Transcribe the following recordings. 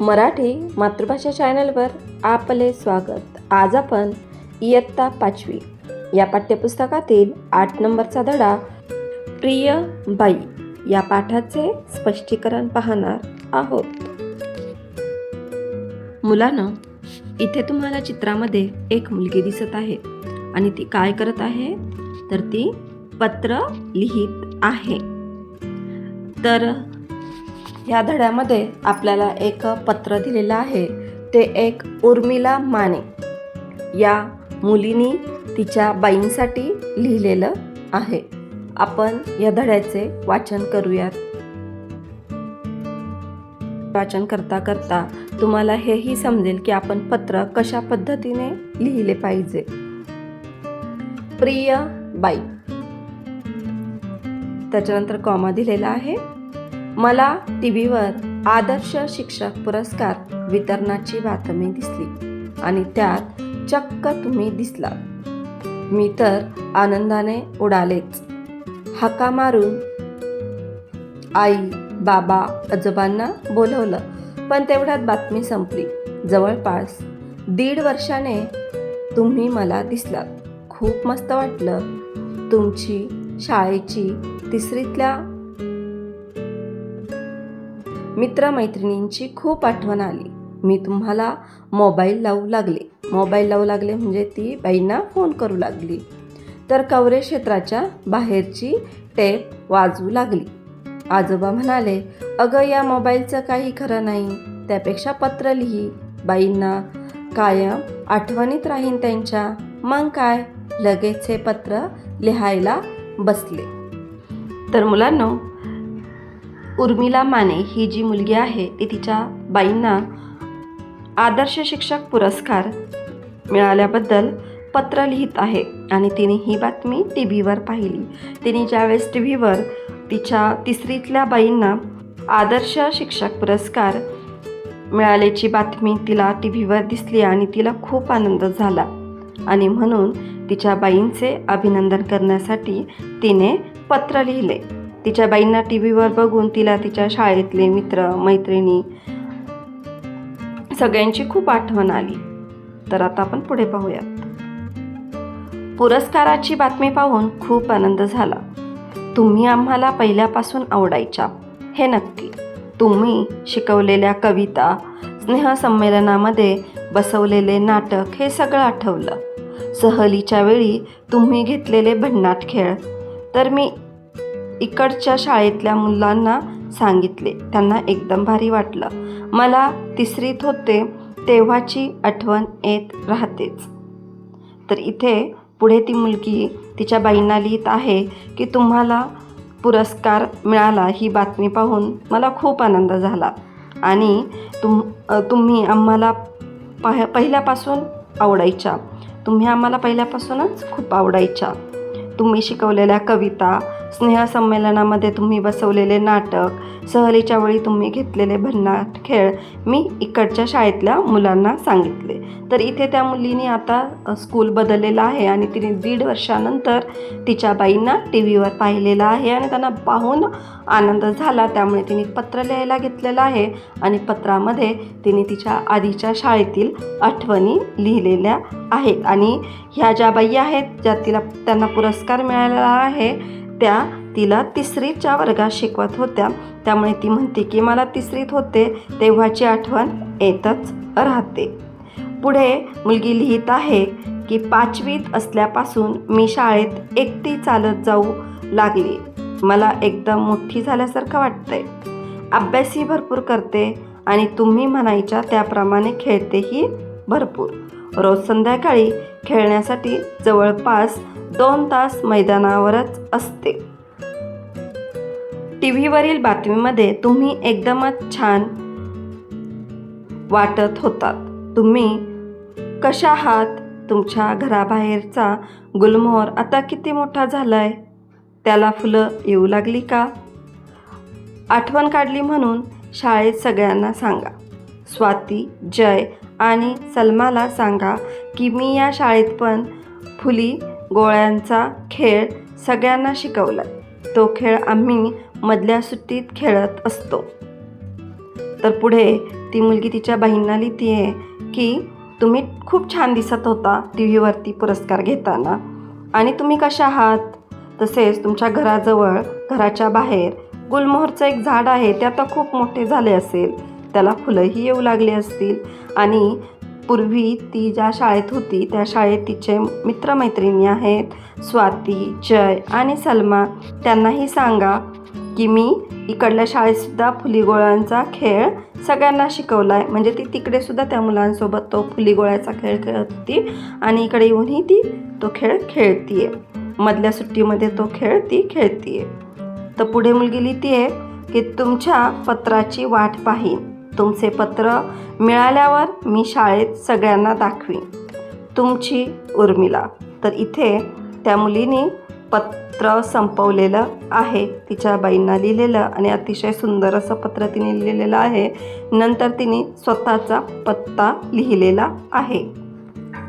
मराठी मातृभाषा चॅनलवर आपले स्वागत. आज आपण इयत्ता पाचवी या पाठ्यपुस्तकातील आठ नंबरचा धडा प्रिय बाई या पाठाचे स्पष्टीकरण पाहणार आहोत. मुलानं इथे तुम्हाला चित्रामध्ये एक मुलगी दिसत आहे आणि ती काय करत आहे? तर ती पत्र लिहित आहे. तर या धड्यामध्ये आपल्याला एक पत्र दिलेलं आहे. ते एक उर्मिला माने या मुलीनी तिच्या बाईंसाठी लिहिलेलं आहे. आपण या धड्याचे वाचन करूयात. वाचन करता करता तुम्हाला हेही समजेल की आपण पत्र कशा पद्धतीने लिहिले पाहिजे. प्रिय बाई त्याच्यानंतर कॉमा दिलेला आहे. मला टी व्हीवर आदर्श शिक्षक पुरस्कार वितरणाची बातमी दिसली आणि त्यात चक्क तुम्ही दिसलात. मी तर आनंदाने उडालेच. हाका मारून आई बाबा आजोबांना बोलवलं पण तेवढ्यात बातमी संपली. जवळपास दीड वर्षाने तुम्ही मला दिसलात. खूप मस्त वाटलं. तुमची शाळेची तिसरीतल्या मित्रमैत्रिणींची खूप आठवण आली. मी तुम्हाला मोबाईल लावू लागले. मोबाईल लावू लागले म्हणजे ती बाईंना फोन करू लागली. तर कवरे क्षेत्राच्या बाहेरची टेप वाजू लागली. आजोबा म्हणाले अगं या मोबाईलचं काही खरं नाही. त्यापेक्षा पत्र लिही. बाईंना कायम आठवणीत राहीन त्यांच्या. मग काय? लगेच हे पत्र लिहायला बसले. तर मुलांना उर्मिला माने ही जी मुलगी आहे ती तिच्या बाईंना आदर्श शिक्षक पुरस्कार मिळाल्याबद्दल पत्र लिहित आहे आणि तिने ही बातमी टी व्हीवर पाहिली. तिने ज्यावेळेस टी व्हीवर तिच्या तिसरीतल्या बाईंना आदर्श शिक्षक पुरस्कार मिळाल्याची बातमी तिला टी व्हीवर दिसली आणि तिला खूप आनंद झाला. आणि म्हणून तिच्या बाईंचे अभिनंदन करण्यासाठी तिने पत्र लिहिले. तिच्या बाईंना टी व्हीवर बघून तिला तिच्या शाळेतले मित्र मैत्रिणी सगळ्यांची खूप आठवण आली. तर आता आपण पुढे पाहूयात. पुरस्काराची बातमी पाहून खूप आनंद झाला. तुम्ही आम्हाला पहिल्यापासून आवडायच्या हे नक्की. तुम्ही शिकवलेल्या कविता स्नेहसंमेलनामध्ये बसवलेले नाटक हे सगळं आठवलं. सहलीच्या वेळी तुम्ही घेतलेले भन्नाट खेळ तर मी इकडच्या शाळेतल्या मुलांना सांगितले. त्यांना एकदम भारी वाटलं. मला तिसरीत होते तेव्हाची आठवण येत राहतेच. तर इथे पुढे ती मुलगी तिच्या बाईंना लिहित आहे की तुम्हाला पुरस्कार मिळाला. ही बातमी पाहून मला खूप आनंद झाला. आणि तुम तुम्ही आम्हाला पाह पहिल्यापासून आवडायच्या. तुम्ही आम्हाला पहिल्यापासूनच खूप आवडायच्या. तुम्ही शिकवलेल्या कविता स्नेहसंमेलनामध्ये तुम्ही बसवलेले नाटक सहलीच्या वेळी तुम्ही घेतलेले भन्नाट खेळ मी इकडच्या शाळेतल्या मुलांना सांगितले. तर इथे त्या मुलीने आता स्कूल बदललेलं आहे आणि तिने दीड वर्षानंतर तिच्या बाईंना टी व्हीवर पाहिलेलं आहे आणि त्यांना पाहून आनंद झाला. त्यामुळे तिने पत्र लिहायला घेतलेलं आहे आणि पत्रामध्ये तिने तिच्या आधीच्या शाळेतील आठवणी लिहिलेल्या आहेत. आणि ह्या ज्या बाई आहेत ज्या तिला त्यांना पुरस्कार मिळालेला आहे. त्या तिला तिसरीच्या वर्गात शिकवत होत्या. त्यामुळे ती म्हणते की मला तिसरीत होते तेव्हाची आठवण येतच राहते. पुढे मुलगी लिहित आहे की पाचवीत असल्यापासून मी शाळेत एकटी चालत जाऊ लागली. मला एकदम मोठी झाल्यासारखं वाटतंय. अभ्यासही भरपूर करते आणि तुम्ही म्हणायच्या त्याप्रमाणे खेळतेही भरपूर. रोज संध्याकाळी खेळण्यासाठी जवळपास दोन तास मैदानावरच असते. टी व्हीवरील बातमीमध्ये तुम्ही एकदमच छान वाटत होतात. तुम्ही कशा आहात? तुमच्या घराबाहेरचा गुलमोहर आता किती मोठा झाला आहे त्याला फुलं येऊ लागली का? आठवण काढली म्हणून शाळेत सगळ्यांना सांगा. स्वाती जय आणि सलमाला सांगा की मी या शाळेत पण फुली गोळ्यांचा खेळ सगळ्यांना शिकवला तो खेळ आम्ही मधल्या सुट्टीत खेळत असतो. तर पुढे ती मुलगी तिच्या बहिणीला लिहिते आहे की तुम्ही खूप छान दिसत होता टी व्हीवरती पुरस्कार घेताना. आणि तुम्ही कशा आहात? तसेच तुमच्या घराजवळ घराच्या बाहेर गुलमोहरचं एक झाड आहे ते आता खूप मोठे झाले असेल. त्याला फुलंही येऊ लागली असतील. आणि पूर्वी ती ज्या शाळेत होती त्या शाळेत तिचे मित्रमैत्रिणी आहेत. स्वाती जय आणि सलमा. त्यांनाही सांगा की मी इकडल्या शाळेतसुद्धा फुलीगोळ्यांचा खेळ सगळ्यांना शिकवला आहे म्हणजे ती तिकडेसुद्धा त्या मुलांसोबत तो फुलीगोळ्याचा खेळ खेळत होती आणि इकडे येऊनही ती तो खेळ खेळतीये. मधल्या सुट्टीमध्ये तो खेळ ती खेळतीये. तर पुढे मुलगी लिहितीये की तुमच्या पत्राची वाट पाहीन तुमचे पत्र मिळाल्यावर मी शाळेत सगळ्यांना दाखवीन. तुमची उर्मिला. तर इथे त्या मुलीने पत्र संपवलेलं आहे. तिच्या बाईंना लिहिलेलं आणि अतिशय सुंदर असं पत्र तिने लिहिलेलं आहे. नंतर तिने स्वतःचा पत्ता लिहिलेला आहे.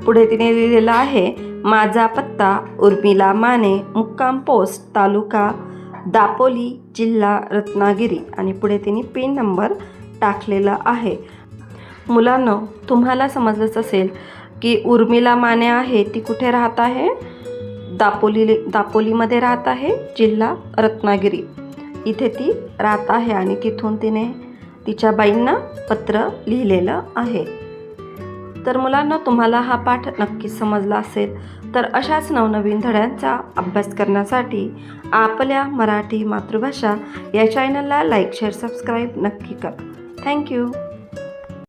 पुढे तिने लिहिलेलं आहे माझा पत्ता उर्मिला माने मुक्काम पोस्ट तालुका दापोली जिल्हा रत्नागिरी. आणि पुढे तिने पिन नंबर टाकलेलं आहे. मुलांनो तुम्हाला समजलंच असेल की उर्मिला माने आहे ती कुठे राहत आहे? दापोली दापोलीमध्ये राहत आहे जिल्हा रत्नागिरी. इथे ती राहत आहे आणि तिथून तिने तिच्या बाईंना पत्र लिहिलेलं आहे. तर मुलांना तुम्हाला हा पाठ नक्कीच समजला असेल. तर अशाच नवनवीन धड्यांचा अभ्यास करण्यासाठी आपल्या मराठी मातृभाषा या चॅनलला लाईक शेअर सबस्क्राईब नक्की करा. Thank you.